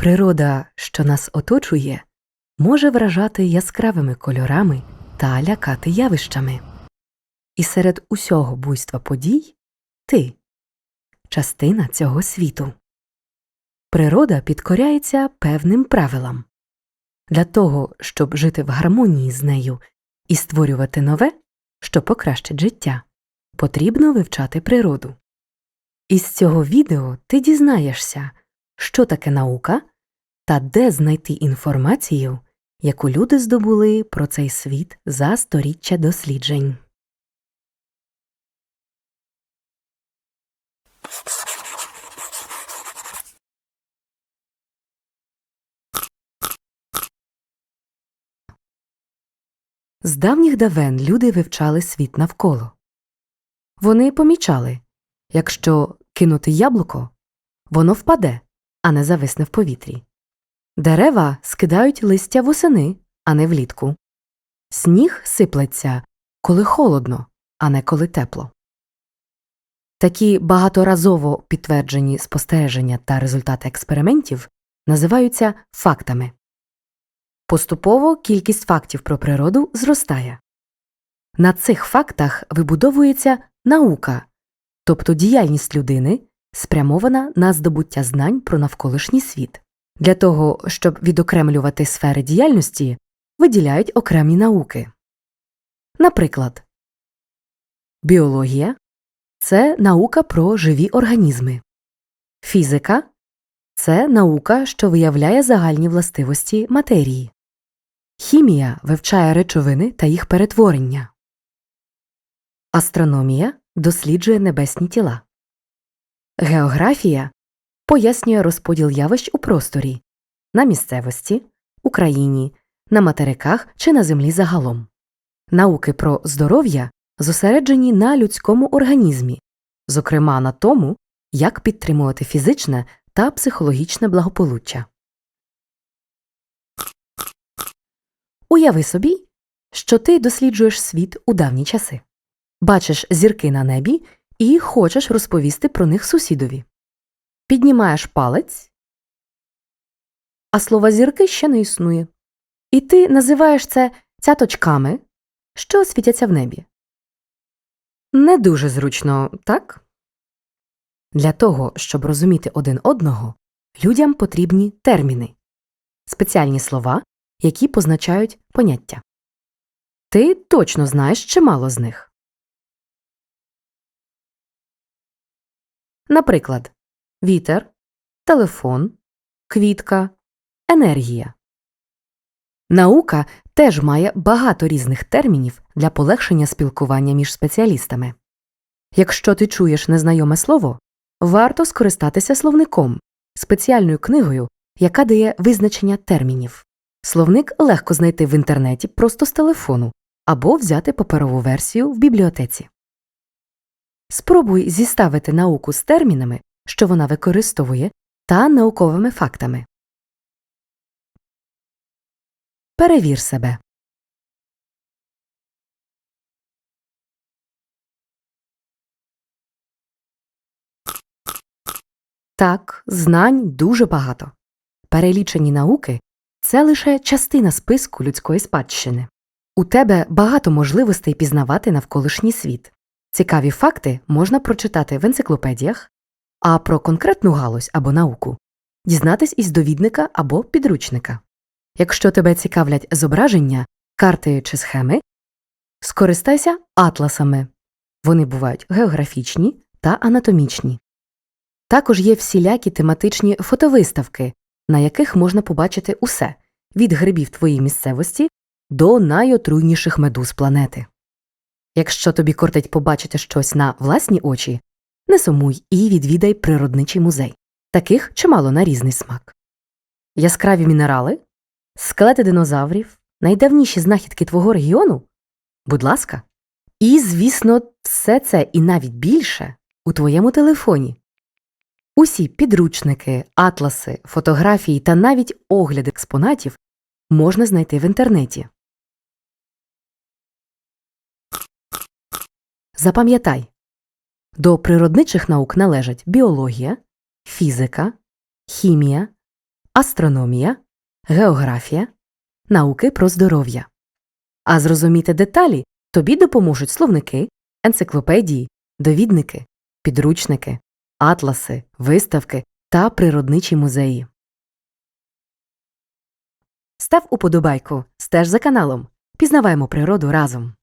Природа, що нас оточує, може вражати яскравими кольорами та лякати явищами. І серед усього буйства подій ти частина цього світу. Природа підкоряється певним правилам. Для того, щоб жити в гармонії з нею і створювати нове, що покращить життя, потрібно вивчати природу. Із цього відео ти дізнаєшся, що таке наука та де знайти інформацію, яку люди здобули про цей світ за сторіччя досліджень. З давніх давен люди вивчали світ навколо. Вони помічали, якщо кинути яблуко, воно впаде, а не зависне в повітрі. Дерева скидають листя восени, а не влітку. Сніг сиплеться, коли холодно, а не коли тепло. Такі багаторазово підтверджені спостереження та результати експериментів називаються фактами. Поступово кількість фактів про природу зростає. На цих фактах вибудовується наука, тобто діяльність людини, спрямована на здобуття знань про навколишній світ. Для того, щоб відокремлювати сфери діяльності, виділяють окремі науки. Наприклад, біологія це наука про живі організми, фізика це наука, що виявляє загальні властивості матерії, хімія вивчає речовини та їх перетворення, астрономія досліджує небесні тіла, географія пояснює розподіл явищ у просторі на місцевості, Україні, на материках чи на землі загалом. Науки про здоров'я зосереджені на людському організмі, зокрема на тому, як підтримувати фізичне та психологічне благополуччя. Уяви собі, що ти досліджуєш світ у давні часи, бачиш зірки на небі і хочеш розповісти про них сусідові. Піднімаєш палець, а слова зірки ще не існує. І ти називаєш це цяточками, що світяться в небі. Не дуже зручно, так? Для того, щоб розуміти один одного, людям потрібні терміни, спеціальні слова, які позначають поняття. Ти точно знаєш чимало з них. Наприклад, вітер, телефон, квітка, енергія. Наука теж має багато різних термінів для полегшення спілкування між спеціалістами. Якщо ти чуєш незнайоме слово, варто скористатися словником, спеціальною книгою, яка дає визначення термінів. Словник легко знайти в інтернеті просто з телефону або взяти паперову версію в бібліотеці. Спробуй зіставити науку з термінами, що вона використовує, та науковими фактами. Перевір себе. Так, знань дуже багато. Перелічені науки це лише частина списку людської спадщини. У тебе багато можливостей пізнавати навколишній світ. Цікаві факти можна прочитати в енциклопедіях, а про конкретну галузь або науку дізнатись із довідника або підручника. Якщо тебе цікавлять зображення, карти чи схеми, скористайся атласами. Вони бувають географічні та анатомічні. Також є всілякі тематичні фотовиставки, на яких можна побачити усе від грибів твоєї місцевості до найотруйніших медуз планети. Якщо тобі кортить побачити щось на власні очі, не сумуй і відвідай природничий музей. Таких чимало на різний смак. Яскраві мінерали, скелети динозаврів, найдавніші знахідки твого регіону? Будь ласка. І, звісно, все це і навіть більше у твоєму телефоні. Усі підручники, атласи, фотографії та навіть огляди експонатів можна знайти в інтернеті. Запам'ятай до природничих наук належать біологія, фізика, хімія, астрономія, географія, науки про здоров'я. А зрозуміти деталі тобі допоможуть словники, енциклопедії, довідники, підручники, атласи, виставки та природничі музеї. Став уподобайку, стеж за каналом. Пізнаваємо природу разом.